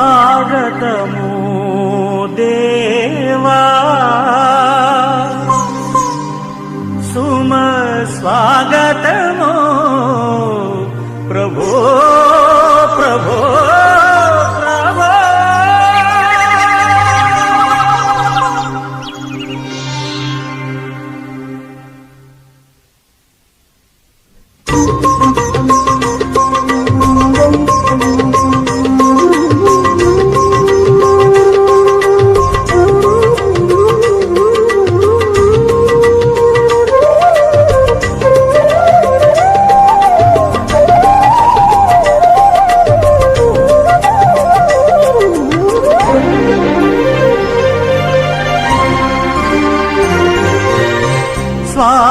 స్వాగతము దేవా. సుమ స్వాగతము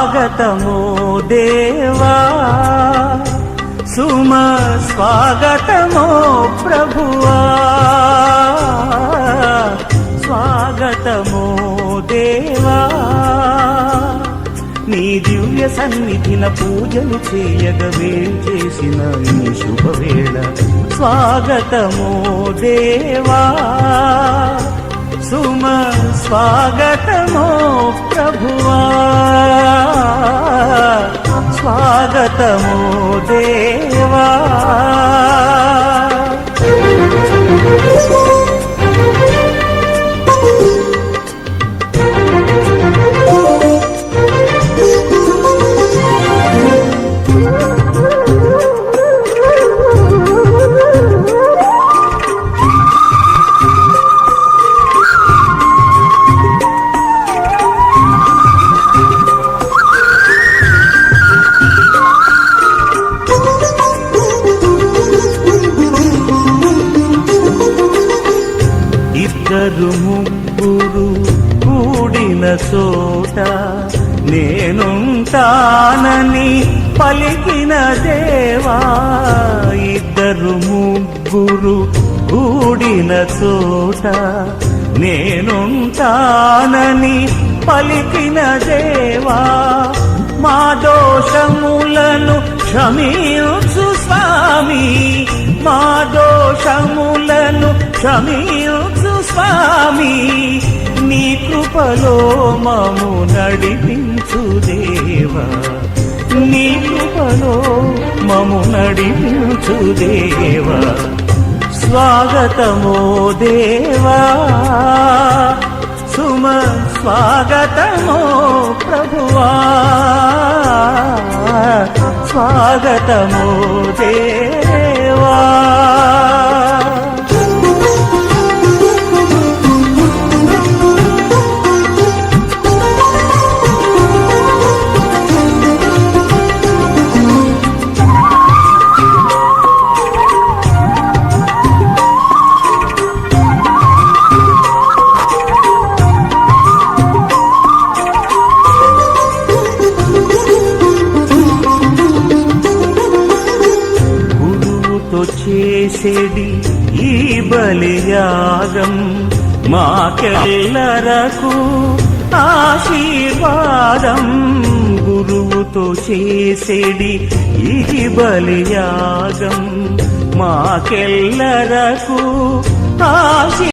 స్వాగతము దేవా. సుమ స్వాగతము ప్రభువా. స్వాగతము దేవా. నీ దివ్య సన్నిధిన పూజలు చేయగ చేసిన ఈ శుభవేళ. స్వాగతము దేవా. సుమ స్వాగతమో ప్రభువా. స్వాగతమో ఇద్దరు ముగ్గురు కూడిన చోట నేనుంటానని పలికిన దేవా. ఇద్దరు ముగ్గురు కూడిన చోట నేనుంటానని పలికిన దేవా. మా దోషములను క్షమించు స్వామి. మా దోషములను క్షమించు స్వామి నీ కృపలో మము నడిపించు దేవా. నీ కృపలో మము నడిపించు దేవా. స్వాగతమో దేవా. సుమ స్వాగతమో ప్రభువా. స్వాగతమో దేవా. చేసేది ఈ బలియాగం మాకెల్లరకు ఆశీర్వాదం గురువుతో చేసేది ఈ బలియాగం మాకెల్లరకు